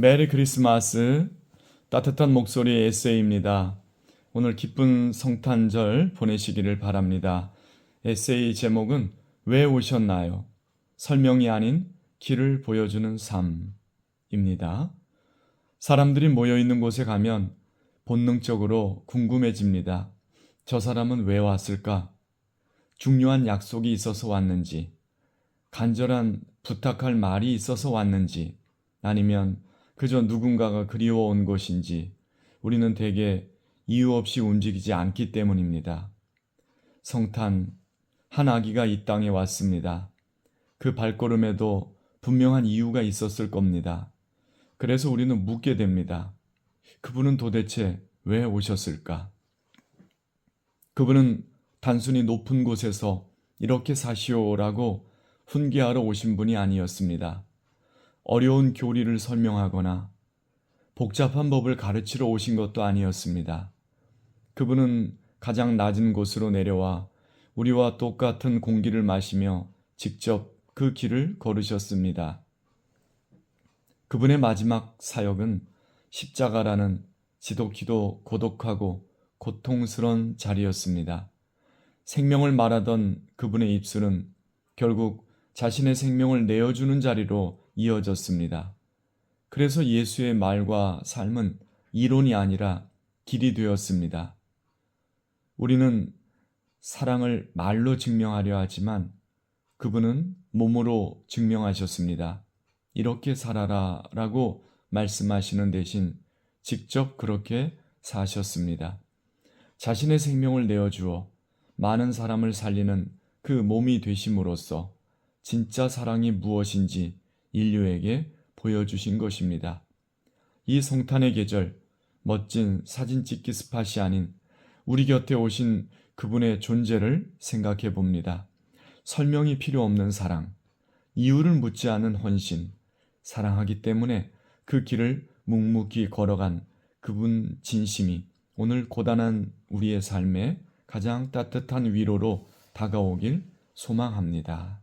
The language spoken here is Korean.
메리 크리스마스 따뜻한 목소리의 에세이입니다. 오늘 기쁜 성탄절 보내시기를 바랍니다. 에세이 제목은 왜 오셨나요? 설명이 아닌 길을 보여주는 삶입니다. 사람들이 모여 있는 곳에 가면 본능적으로 궁금해집니다. 저 사람은 왜 왔을까? 중요한 약속이 있어서 왔는지, 간절한 부탁할 말이 있어서 왔는지, 아니면 그저 누군가가 그리워온 것인지 우리는 대개 이유 없이 움직이지 않기 때문입니다. 성탄, 한 아기가 이 땅에 왔습니다. 그 발걸음에도 분명한 이유가 있었을 겁니다. 그래서 우리는 묻게 됩니다. 그분은 도대체 왜 오셨을까? 그분은 단순히 높은 곳에서 이렇게 사시오라고 훈계하러 오신 분이 아니었습니다. 어려운 교리를 설명하거나 복잡한 법을 가르치러 오신 것도 아니었습니다. 그분은 가장 낮은 곳으로 내려와 우리와 똑같은 공기를 마시며 직접 그 길을 걸으셨습니다. 그분의 마지막 사역은 십자가라는 지독히도 고독하고 고통스런 자리였습니다. 생명을 말하던 그분의 입술은 결국 자신의 생명을 내어주는 자리로 이어졌습니다. 그래서 예수의 말과 삶은 이론이 아니라 길이 되었습니다. 우리는 사랑을 말로 증명하려 하지만 그분은 몸으로 증명하셨습니다. 이렇게 살아라 라고 말씀하시는 대신 직접 그렇게 사셨습니다. 자신의 생명을 내어주어 많은 사람을 살리는 그 몸이 되심으로써 진짜 사랑이 무엇인지 인류에게 보여주신 것입니다. 이 성탄의 계절, 멋진 사진 찍기 스팟이 아닌 우리 곁에 오신 그분의 존재를 생각해 봅니다. 설명이 필요 없는 사랑, 이유를 묻지 않은 헌신, 사랑하기 때문에 그 길을 묵묵히 걸어간 그분 진심이 오늘 고단한 우리의 삶에 가장 따뜻한 위로로 다가오길 소망합니다.